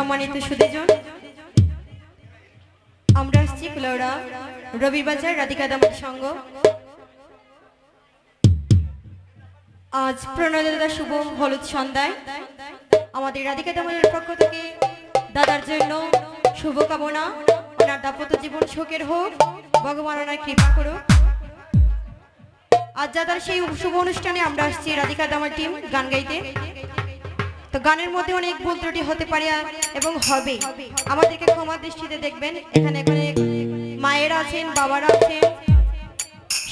সম্মানিত সুদেজন আমরা আসছি কুলাউড়া রবিবাজার রাধিকা দামার সঙ্গ আজ প্রণয়দাদা শুভ হলুদ সন্ধ্যায়। আমাদের রাধিকা দামানের পক্ষ থেকে দাদার জন্য শুভকামনা ওনার দাম্পত্য জীবন সুখের হোক, ভগবান ওনার কৃপা করুক। আজ দাদার সেই শুভ অনুষ্ঠানে আমরা আসছি রাধিকা দামার টিম গান গাইতে। তো গানের মধ্যে অনেক ভুল ত্রুটি হতে পারে এবং হবে। আমাদেরকে ক্ষমা দৃষ্টিতে দেখবেন। এখানে এখানে মায়েরা আছেন, বাবারা আছেন।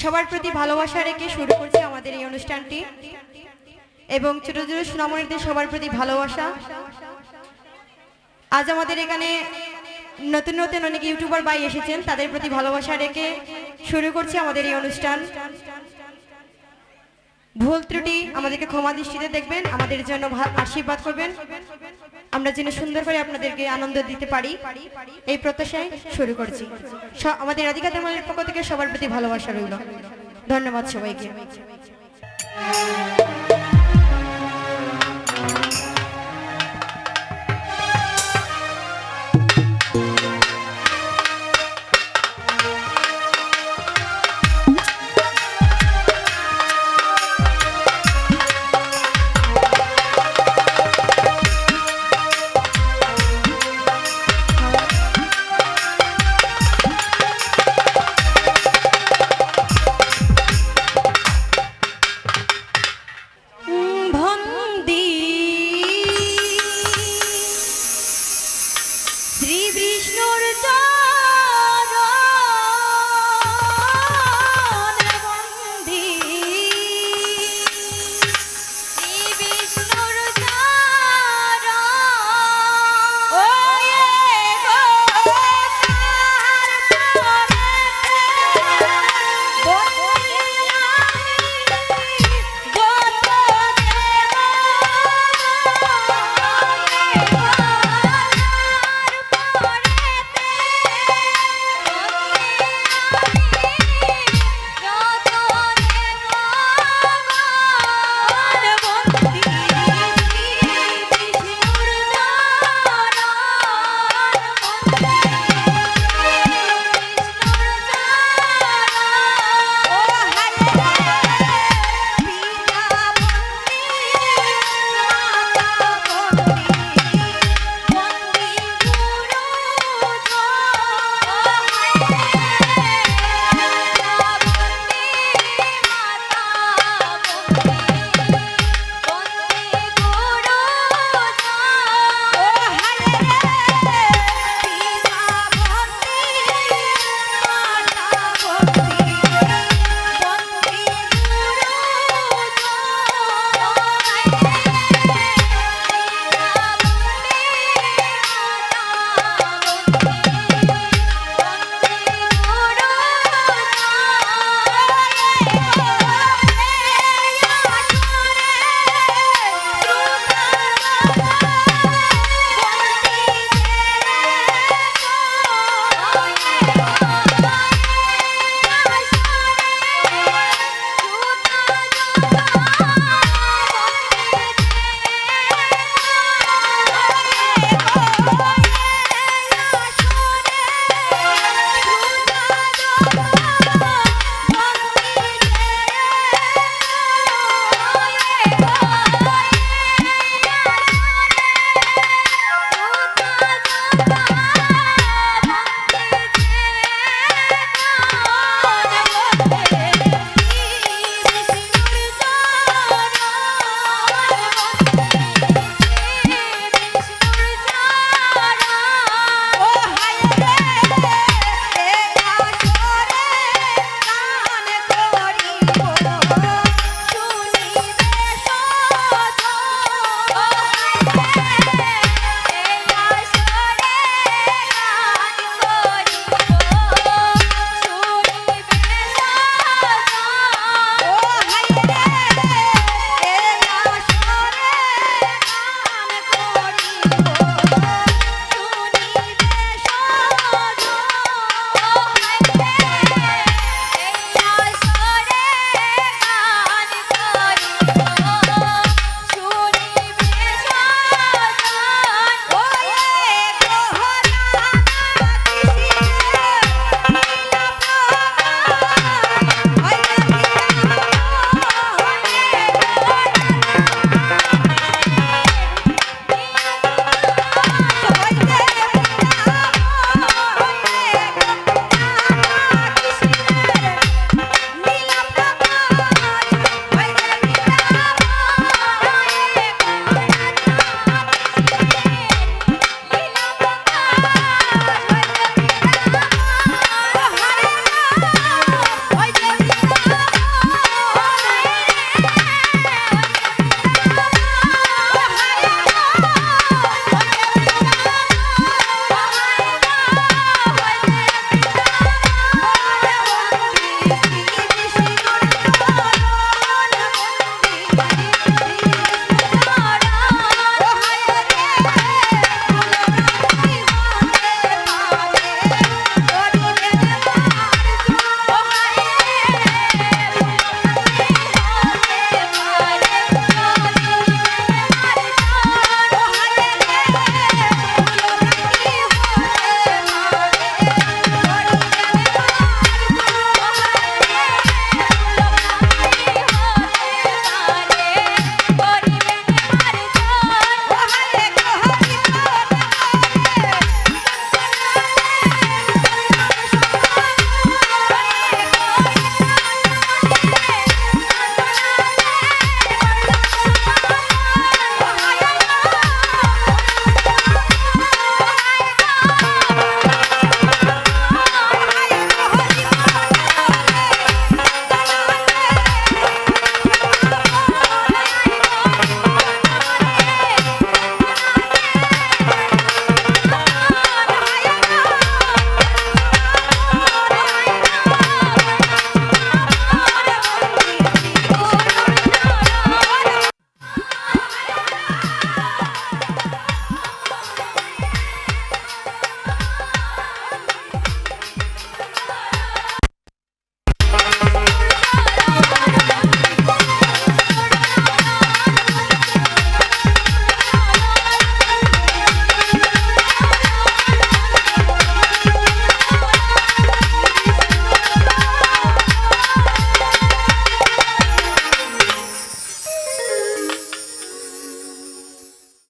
সবার প্রতি ভালোবাসা রেখে শুরু করছে আমাদের এই অনুষ্ঠানটি। এবং ছোট ছোট সুনামণিদের সবার প্রতি ভালোবাসা। আজ আমাদের এখানে নতুন নতুন অনেক ইউটিউবার ভাই এসেছেন। তাদের প্রতি ভালোবাসা রেখে শুরু করছে আমাদের এই অনুষ্ঠান। ভুল ত্রুটি আমাদেরকে ক্ষমা দৃষ্টিতে দেখবেন, আমাদের জন্য আশীর্বাদ করবেন। আমরা যেন সুন্দর করে আপনাদেরকে আনন্দ দিতে পারি। এই প্রত্যাশায় শুরু করছি। আমাদের রাধিকা ধর্মের পক্ষ থেকে সবার প্রতি ভালোবাসা রইল। ধন্যবাদ সবাইকে। श्री